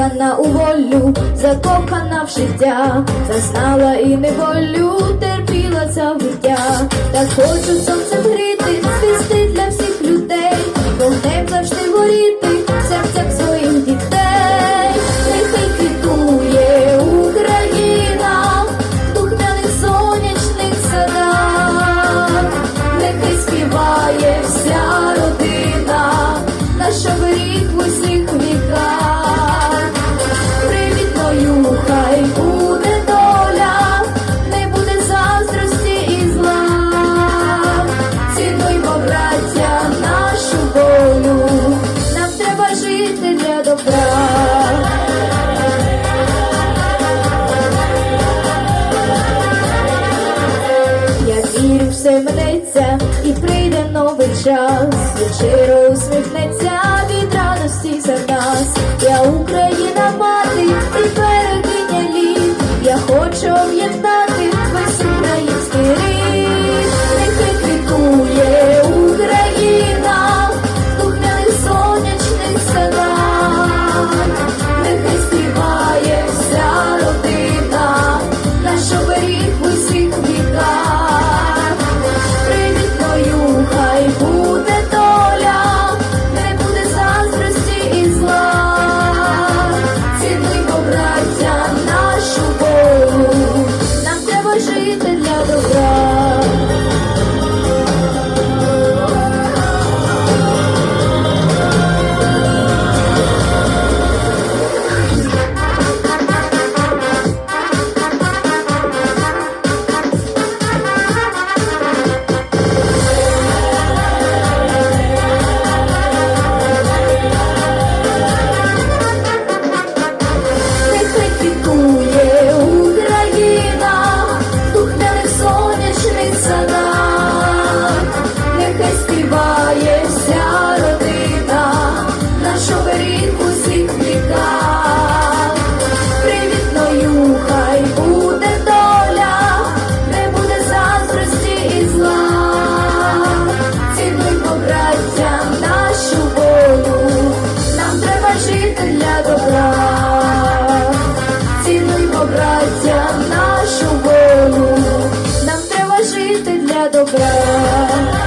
закохана у волю, закохана в життя, зазнала і неволю, терпіла ця виття, так хочу сонце. Темниця і прийде новий час, Вечіро усміхнеться від радості за нас, я Україна. You. браття, нашу волю, нам треба жити для добра, цінуємо браття, нашу волю, нам треба жити для добра.